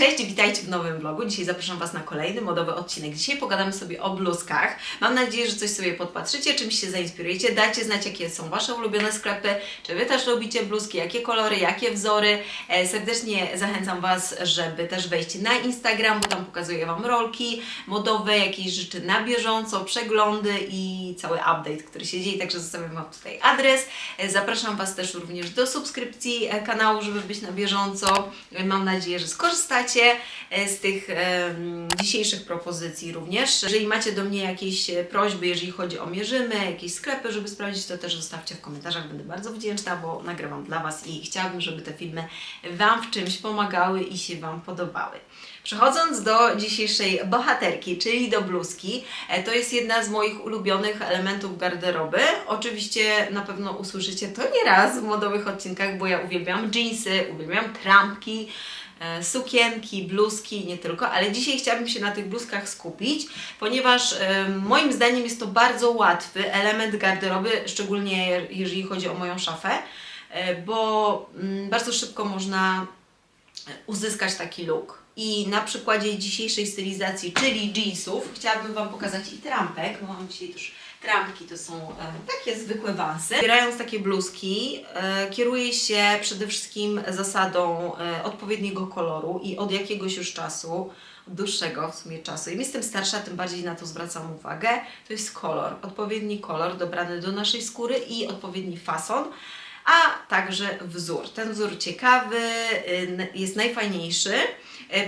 Cześć, witajcie w nowym vlogu. Dzisiaj zapraszam Was na kolejny modowy odcinek. Dzisiaj pogadamy sobie o bluzkach. Mam nadzieję, że coś sobie podpatrzycie, czymś się zainspirujecie. Dajcie znać, jakie są Wasze ulubione sklepy, czy Wy też lubicie bluzki, jakie kolory, jakie wzory. E, serdecznie zachęcam Was, żeby też wejść na Instagram, bo tam pokazuję Wam rolki modowe, jakieś rzeczy na bieżąco, przeglądy i cały update, który się dzieje. Także zostawiam Wam tutaj adres. E, zapraszam Was też również do subskrypcji e, kanału, żeby być na bieżąco. Mam nadzieję, że skorzystacie e, z tych em, dzisiejszych propozycji również. Jeżeli macie do mnie jakieś e, prośby, jeżeli chodzi o mierzymy, jakieś sklepy, żeby sprawdzić, to też zostawcie w komentarzach. Będę bardzo wdzięczna, bo nagrywam dla Was i chciałabym, żeby te filmy Wam w czymś pomagały i się Wam podobały. Przechodząc do dzisiejszej bohaterki, czyli do bluzki, e, to jest jedna z moich ulubionych elementów garderoby. Oczywiście na pewno usłyszycie to nieraz w modowych odcinkach, bo ja uwielbiam jeansy, uwielbiam trampki, e, sukienki, bluzki, nie tylko, ale dzisiaj chciałabym się na tych bluzkach skupić, ponieważ e, moim zdaniem jest to bardzo łatwy element garderoby, szczególnie jeżeli chodzi o moją szafę, e, bo mm, bardzo szybko można uzyskać taki look. I na przykładzie dzisiejszej stylizacji, czyli jeansów, chciałabym Wam pokazać i trampek, bo mam dzisiaj też trampki, to są e, takie zwykłe wansy. Wybierając takie bluzki, e, kieruję się przede wszystkim zasadą e, odpowiedniego koloru i od jakiegoś już czasu, dłuższego w sumie czasu, im jestem starsza, tym bardziej na to zwracam uwagę, to jest kolor. Odpowiedni kolor dobrany do naszej skóry i odpowiedni fason a także wzór. Ten wzór ciekawy, y, jest najfajniejszy,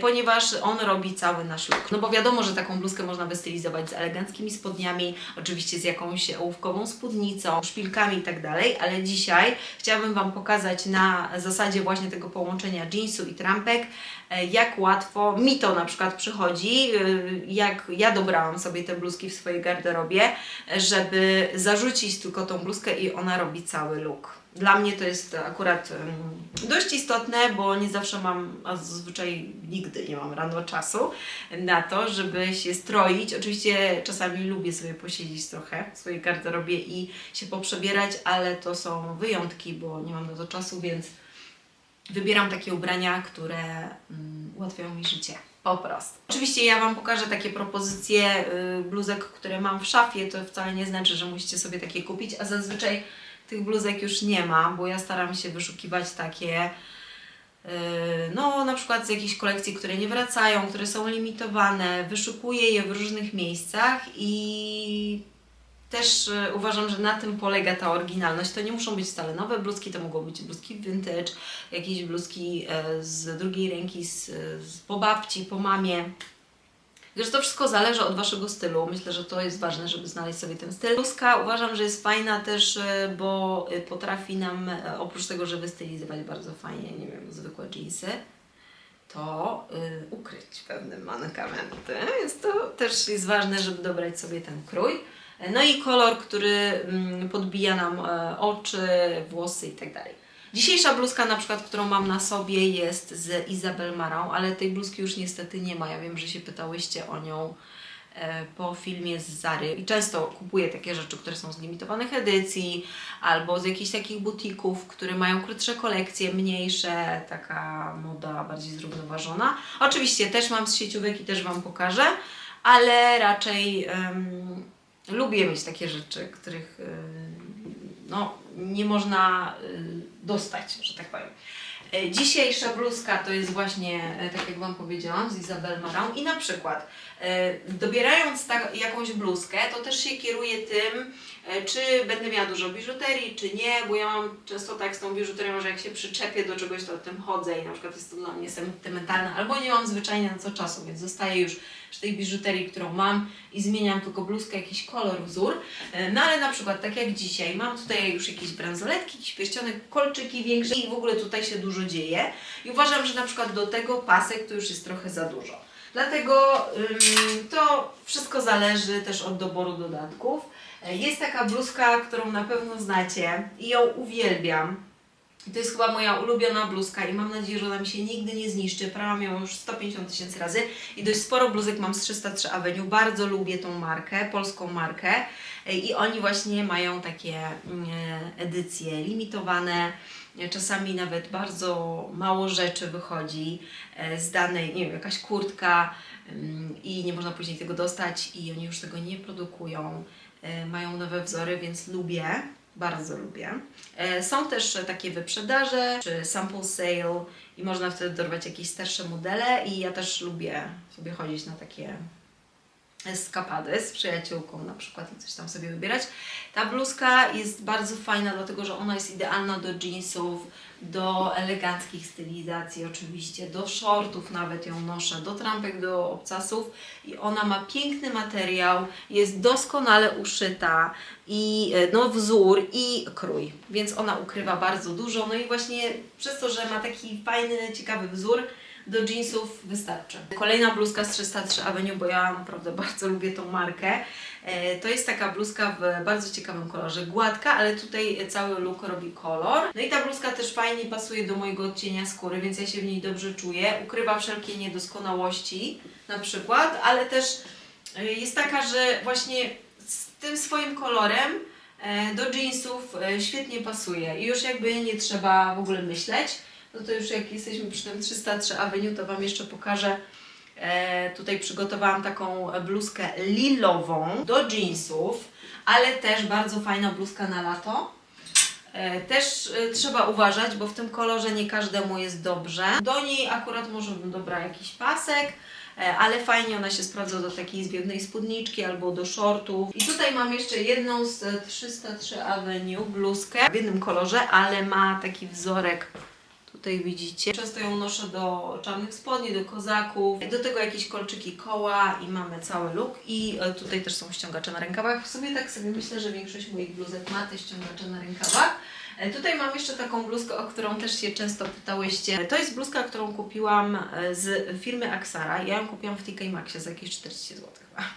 ponieważ on robi cały nasz look. No bo wiadomo, że taką bluzkę można wystylizować z eleganckimi spodniami, oczywiście z jakąś ołówkową spódnicą, szpilkami i tak dalej, ale dzisiaj chciałabym Wam pokazać na zasadzie właśnie tego połączenia jeansu i trampek, y, jak łatwo mi to na przykład przychodzi, y, jak ja dobrałam sobie te bluzki w swojej garderobie, żeby zarzucić tylko tą bluzkę i ona robi cały look. Dla mnie to jest akurat dość istotne, bo nie zawsze mam, a zazwyczaj nigdy nie mam rano czasu na to, żeby się stroić. Oczywiście czasami lubię sobie posiedzieć trochę w swojej garderobie i się poprzebierać, ale to są wyjątki, bo nie mam na to czasu, więc wybieram takie ubrania, które mm, ułatwiają mi życie. Po prostu. Oczywiście ja Wam pokażę takie propozycje y, bluzek, które mam w szafie. To wcale nie znaczy, że musicie sobie takie kupić, a zazwyczaj tych bluzek już nie ma, bo ja staram się wyszukiwać takie y, no na przykład z jakichś kolekcji, które nie wracają, które są limitowane. Wyszukuję je w różnych miejscach i też y, uważam, że na tym polega ta oryginalność. To nie muszą być wcale nowe bluzki, to mogą być bluzki vintage, jakieś bluzki e, z drugiej ręki, z, z po babci, po mamie. Wiesz, to wszystko zależy od Waszego stylu. Myślę, że to jest ważne, żeby znaleźć sobie ten styl. Bluzka uważam, że jest fajna też, e, bo e, potrafi nam, e, oprócz tego, że wystylizować bardzo fajnie, nie wiem, zwykłe jeansy, to ukryć pewne mankamenty. Jest to też jest ważne, żeby dobrać sobie ten krój. No i kolor, który mm, podbija nam oczy, włosy i tak. Dzisiejsza bluzka na przykład, którą mam na sobie jest z Izabel Marą, ale tej bluzki już niestety nie ma. Ja wiem, że się pytałyście o nią e, po filmie z Zary i często kupuję takie rzeczy, które są z limitowanych edycji albo z jakichś takich butików, które mają krótsze kolekcje, mniejsze, taka moda bardziej zrównoważona. Oczywiście też mam z sieciówek i też Wam pokażę, ale raczej em, lubię mieć takie rzeczy, których em, no, nie można y, dostać, że tak powiem. E, Dzisiejsza bluzka to jest właśnie, e, tak jak Wam powiedziałam, z Izabel Marant i na przykład dobierając tak, jakąś bluzkę, to też się kieruję tym, e, czy będę miała dużo biżuterii, czy nie, bo ja mam często tak z tą biżuterią, że jak się przyczepię do czegoś, to o tym chodzę i na przykład jest to dla mnie sentymentalne, albo nie mam zwyczajnie na co czasu, więc zostaję już przy tej biżuterii, którą mam i zmieniam tylko bluzkę, jakiś kolor, wzór. E, No ale na przykład, tak jak dzisiaj, mam tutaj już jakieś bransoletki, jakieś pierścionek, kolczyki większe i w ogóle tutaj się dużo dzieje. I uważam, że na przykład do tego pasek to już jest trochę za dużo. Dlatego to wszystko zależy też od doboru dodatków. E, Jest taka bluzka, którą na pewno znacie i ją uwielbiam. To jest chyba moja ulubiona bluzka i mam nadzieję, że ona mi się nigdy nie zniszczy. Prałam ją już 150 tysięcy razy i dość sporo bluzek mam z 303 Avenue. Bardzo lubię tą markę, polską markę i oni właśnie mają takie mm, edycje limitowane Czasami nawet bardzo mało rzeczy wychodzi e, z danej, nie wiem, jakaś kurtka ym, i nie można później tego dostać i oni już tego nie produkują. E, Mają nowe wzory, więc lubię, bardzo lubię. E, Są też takie wyprzedaże czy sample sale i można wtedy dorwać jakieś starsze modele i ja też lubię sobie chodzić na takie eskapady z przyjaciółką na przykład i coś tam sobie wybierać. Ta bluzka jest bardzo fajna, dlatego że ona jest idealna do jeansów, do eleganckich stylizacji oczywiście, do shortów nawet ją noszę, do trampek, do obcasów i ona ma piękny materiał, jest doskonale uszyta i e, no wzór i krój, więc ona ukrywa bardzo dużo, no i właśnie przez to, że ma taki fajny, ciekawy wzór, do jeansów wystarczy. Kolejna bluzka z 303 Avenue, bo ja naprawdę bardzo lubię tą markę. E, To jest taka bluzka w bardzo ciekawym kolorze, gładka, ale tutaj cały look robi kolor. No i ta bluzka też fajnie pasuje do mojego odcienia skóry, więc ja się w niej dobrze czuję. Ukrywa wszelkie niedoskonałości na przykład, ale też e, jest taka, że właśnie z tym swoim kolorem e, do jeansów świetnie pasuje i już jakby nie trzeba w ogóle myśleć. No to już jak jesteśmy przy tym 303 Avenue, to Wam jeszcze pokażę. E, tutaj przygotowałam taką bluzkę lilową do jeansów, ale też bardzo fajna bluzka na lato. E, Też e, trzeba uważać, bo w tym kolorze nie każdemu jest dobrze. Do niej akurat może bym dobrała jakiś pasek, e, ale fajnie ona się sprawdza do takiej zwiewnej spódniczki albo do shortów. I tutaj mam jeszcze jedną z e, 303 Avenue bluzkę w jednym kolorze, ale ma taki wzorek Tutaj widzicie. Często ją noszę do czarnych spodni, do kozaków. Do tego jakieś kolczyki koła i mamy cały look. I e, tutaj też są ściągacze na rękawach. W sumie tak sobie myślę, że większość moich bluzek ma te ściągacze na rękawach. E, Tutaj mam jeszcze taką bluzkę, o którą też się często pytałyście. To jest bluzka, którą kupiłam e, z firmy Axara. Ja ją kupiłam w TK Maxie za jakieś 40 zł.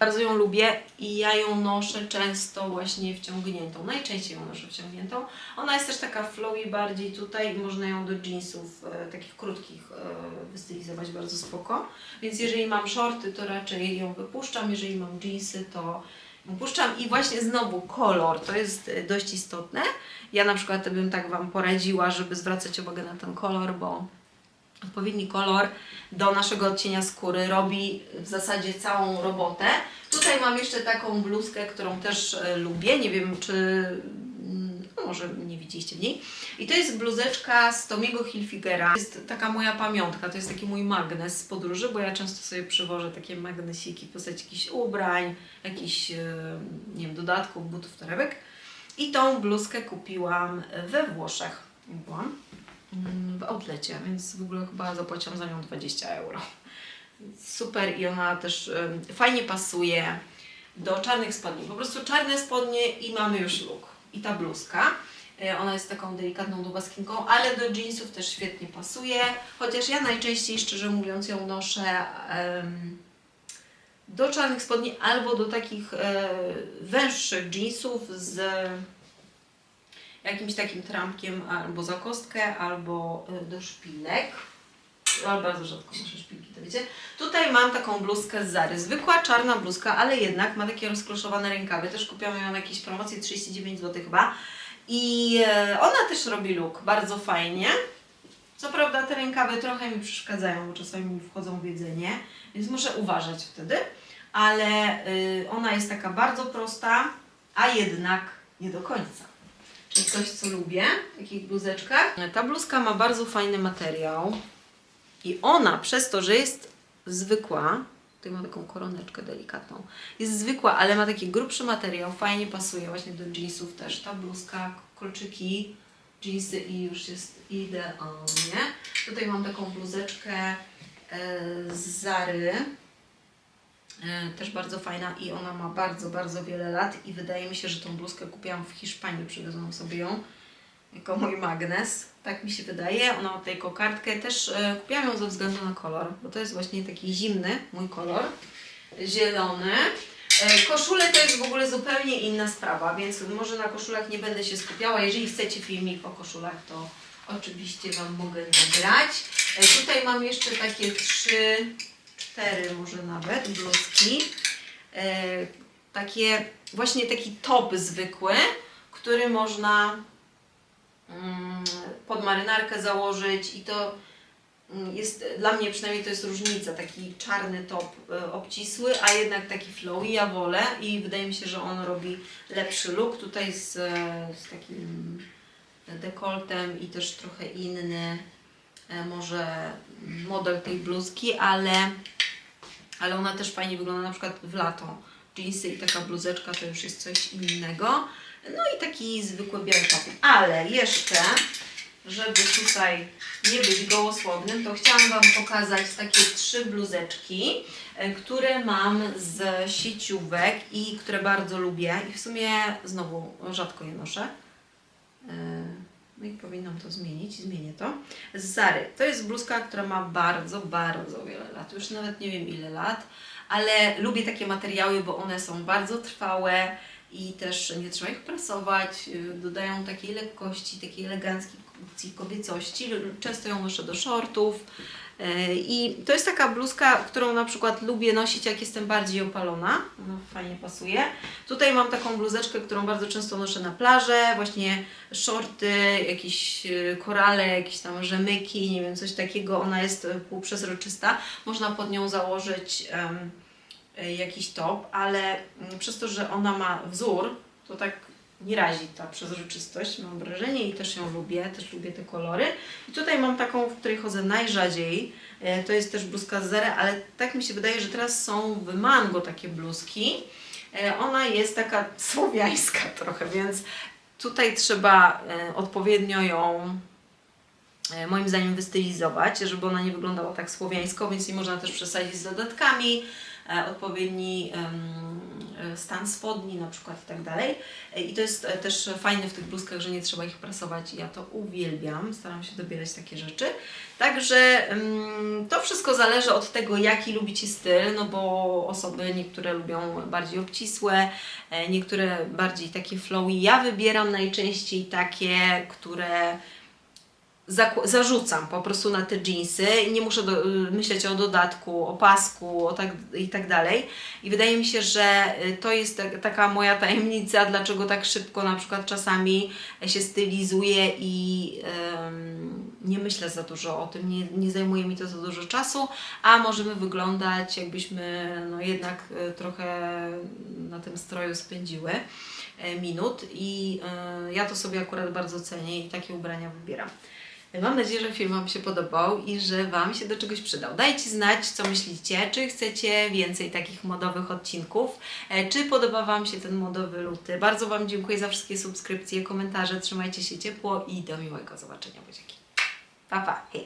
Bardzo ją lubię i ja ją noszę często właśnie wciągniętą. Najczęściej ją noszę wciągniętą. Ona jest też taka flowy bardziej tutaj i można ją do jeansów e, takich krótkich e, wystylizować bardzo spoko. Więc jeżeli mam shorty, to raczej ją wypuszczam. Jeżeli mam jeansy, to Puszczam i właśnie znowu kolor, to jest e, dość istotne. Ja na przykład bym tak Wam poradziła, żeby zwracać uwagę na ten kolor, bo odpowiedni kolor do naszego odcienia skóry robi w zasadzie całą robotę. Tutaj mam jeszcze taką bluzkę, którą też e, lubię, nie wiem czy mm, no może nie widzieliście w niej. I to jest bluzeczka z Tomiego Hilfigera. To jest taka moja pamiątka, to jest taki mój magnes z podróży, bo ja często sobie przywożę takie magnesiki w postaci jakichś ubrań, jakichś, e, nie wiem, dodatków, butów, torebek. I tą bluzkę kupiłam we Włoszech. Byłam w outlecie, więc w ogóle chyba zapłaciłam za nią 20 euro. Super i ona też fajnie pasuje do czarnych spodni. Po prostu czarne spodnie i mamy już look. I ta bluzka. E, Ona jest taką delikatną dubaskinką, ale do jeansów też świetnie pasuje. Chociaż ja najczęściej, szczerze mówiąc, ją noszę do czarnych spodni albo do takich e, węższych jeansów z jakimś takim trampkiem albo za kostkę, albo e, do szpilek. Ale bardzo rzadko noszę szpilki, to wiecie. Tutaj mam taką bluzkę z Zary. Zwykła czarna bluzka, ale jednak ma takie rozkloszowane rękawy. Też kupiłam ją na jakiejś promocji 39 zł chyba. I e, ona też robi look bardzo fajnie. Co prawda te rękawy trochę mi przeszkadzają, bo czasami mi wchodzą w jedzenie, więc muszę uważać wtedy. Ale y, ona jest taka bardzo prosta, a jednak nie do końca. Coś, co lubię w takich bluzeczkach. Ta bluzka ma bardzo fajny materiał. I ona przez to, że jest zwykła, tutaj ma taką koroneczkę delikatną, jest zwykła, ale ma taki grubszy materiał, fajnie pasuje właśnie do jeansów też. Ta bluzka, kolczyki, jeansy i już jest idealnie. Tutaj mam taką bluzeczkę e, z Zary. E, Też bardzo fajna i ona ma bardzo, bardzo wiele lat i wydaje mi się, że tą bluzkę kupiłam w Hiszpanii, przywiozłam sobie ją jako mój magnes, tak mi się wydaje. Ona ma tutaj kokardkę, też e, kupiłam ją ze względu na kolor, bo to jest właśnie taki zimny mój kolor, zielony. E, koszule to jest w ogóle zupełnie inna sprawa, więc może na koszulach nie będę się skupiała. Jeżeli chcecie filmik o koszulach, to oczywiście Wam mogę nagrać. Tutaj mam jeszcze takie trzy, cztery może nawet bluzki. E, takie, właśnie taki top zwykły, który można mm, pod marynarkę założyć i to mm, jest, dla mnie przynajmniej to jest różnica, taki czarny top e, obcisły, a jednak taki flowy, ja wolę i wydaje mi się, że on robi lepszy look tutaj z, e, z takim dekoltem i też trochę inny może model tej bluzki, ale, ale ona też fajnie wygląda na przykład w lato. Jeansy i taka bluzeczka to już jest coś innego. No i taki zwykły biały top. Ale jeszcze, żeby tutaj nie być gołosłownym, to chciałam Wam pokazać takie trzy bluzeczki, e, które mam z sieciówek i które bardzo lubię. I w sumie znowu rzadko je noszę. No i powinnam to zmienić, zmienię to. Zary. To jest bluzka, która ma bardzo, bardzo wiele lat. Już nawet nie wiem ile lat, ale lubię takie materiały, bo one są bardzo trwałe i też nie trzeba ich prasować. Yy, Dodają takiej lekkości, takiej eleganckiej kobiecości. Często ją noszę do shortów. Yy, I to jest taka bluzka, którą na przykład lubię nosić, jak jestem bardziej opalona. No, fajnie pasuje. Tutaj mam taką bluzeczkę, którą bardzo często noszę na plażę, właśnie shorty, jakieś y, korale, jakieś tam rzemyki, nie wiem, coś takiego. Ona jest y, półprzezroczysta. Można pod nią założyć y, jakiś top, ale mm, przez to, że ona ma wzór, to tak nie razi ta przezroczystość, mam wrażenie, i też ją lubię, też lubię te kolory. I tutaj mam taką, w której chodzę najrzadziej. E, To jest też bluzka z Zary, ale tak mi się wydaje, że teraz są w mango takie bluzki. E, Ona jest taka słowiańska trochę, więc tutaj trzeba e, odpowiednio ją moim zdaniem wystylizować, żeby ona nie wyglądała tak słowiańsko, więc nie można też przesadzić z dodatkami, odpowiedni em, e, stan spodni na przykład i tak dalej. E, I to jest e, też fajne w tych bluzkach, że nie trzeba ich prasować. Ja to uwielbiam, staram się dobierać takie rzeczy. Także to wszystko zależy od tego, jaki lubicie styl, no bo osoby niektóre lubią bardziej obcisłe, e, niektóre bardziej takie flowy. Ja wybieram najczęściej takie, które zarzucam po prostu na te jeansy. Nie muszę do, y, myśleć o dodatku, o pasku o tak, i tak dalej. I wydaje mi się, że y, to jest tak, taka moja tajemnica, dlaczego tak szybko na przykład czasami się stylizuję i em, nie myślę za dużo o tym, nie, nie zajmuje mi to za dużo czasu, a możemy wyglądać jakbyśmy no jednak y, trochę na tym stroju spędziły e, minut i e, ja to sobie akurat bardzo cenię i takie ubrania wybieram. Mam nadzieję, że film Wam się podobał i że Wam się do czegoś przydał. Dajcie znać, co myślicie, czy chcecie więcej takich modowych odcinków, e, czy podoba Wam się ten modowy luty. Bardzo Wam dziękuję za wszystkie subskrypcje, komentarze, trzymajcie się ciepło i do miłego zobaczenia. Buziaki. Pa, pa, hej!